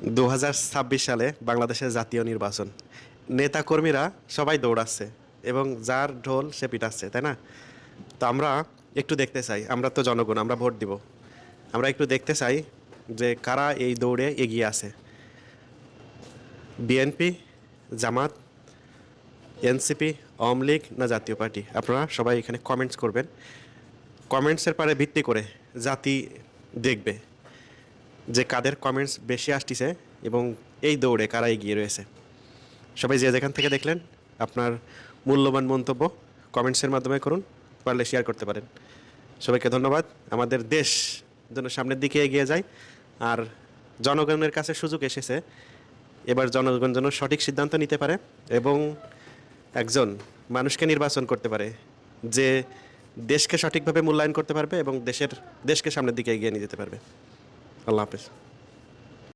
দু হাজার ছাব্বিশ সালে বাংলাদেশের জাতীয় নির্বাচন। নেতাকর্মীরা সবাই দৌড়াচ্ছে এবং যার ঢোল সে পিটাচ্ছে, তাই না? তো আমরা একটু দেখতে চাই, আমরা তো জনগণ, আমরা ভোট দিব। আমরা একটু দেখতে চাই যে কারা এই দৌড়ে এগিয়ে আছে। বিএনপি, জামাত, এনসিপি, আওয়ামী লীগ না জাতীয় পার্টি? আপনারা সবাই এখানে কমেন্টস করবেন। কমেন্টসের পারে ভিত্তি করে জাতি দেখবে। যে কাদের কমেন্টস বেশি আসতেছে এবং এই দৌড়ে কারা এগিয়ে রয়েছে। সবাই যে যেখান থেকে দেখলেন, আপনার মূল্যবান মন্তব্য কমেন্টসের মাধ্যমে করুন, পারলে শেয়ার করতে পারেন। সবাইকে ধন্যবাদ। আমাদের দেশ যেন সামনের দিকে এগিয়ে যায়। আর জনগণের কাছে সুযোগ এসেছে, এবার জনগণ যেন সঠিক সিদ্ধান্ত নিতে পারে এবং একজন মানুষকে নির্বাচন করতে পারে যে দেশকে সঠিকভাবে মূল্যায়ন করতে পারবে এবং দেশের, দেশকে সামনের দিকে এগিয়ে নিয়ে যেতে পারবে। আল্লাহ হাফেজ